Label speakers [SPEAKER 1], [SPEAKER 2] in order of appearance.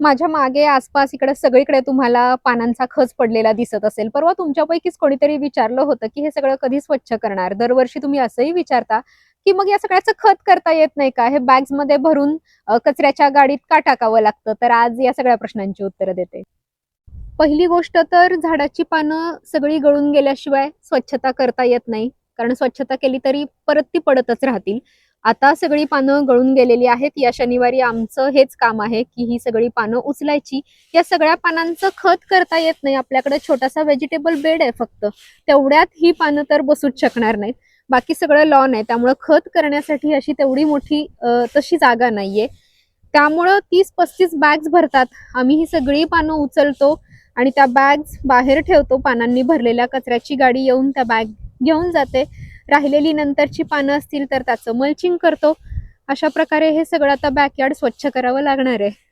[SPEAKER 1] माझ्या मागे आसपास इकडे सगळीकडे तुम्हाला पानांचा खच पडलेला दिसत असेल. परवा तुमच्यापैकीच कोणीतरी विचारलं होतं की हे सगळं कधी स्वच्छ करणार? दरवर्षी तुम्ही असंही विचारता की मग या सगळ्याचं खत करता येत नाही का? हे बॅग्समध्ये भरून कचऱ्याच्या गाडीत का टाकावं लागतं? तर आज या सगळ्या प्रश्नांची उत्तरं देते. पहिली गोष्ट तर झाडाची पानं सगळी गळून गेल्याशिवाय स्वच्छता करता येत नाही. कारण स्वच्छता केली तरी परत ती पडतच राहतील. आता सगळी पानं गळून गेलेली आहेत. या शनिवारी आमचं हेच काम आहे की ही सगळी पानं उचलायची. या सगळ्या पानांचं खत करता येत नाही. आपल्याकडे छोटासा व्हेजिटेबल बेड आहे फक्त. तेवढ्यात ही पानं तर बसूच शकणार नाहीत. बाकी सगळं लॉन आहे. त्यामुळं खत करण्यासाठी अशी तेवढी मोठी तशी जागा नाहीये. त्यामुळं तीस पस्तीस बॅग्स भरतात. आम्ही ही सगळी पानं उचलतो आणि त्या बॅग्स बाहेर ठेवतो. पानांनी भरलेल्या कचऱ्याची गाडी येऊन त्या बॅग घेऊन जाते. राहिलेली नंतरची पानं असतील तर त्याचं मल्चिंग करतो. अशा प्रकारे हे सगळं आता बॅकयार्ड स्वच्छ करावं लागणार आहे.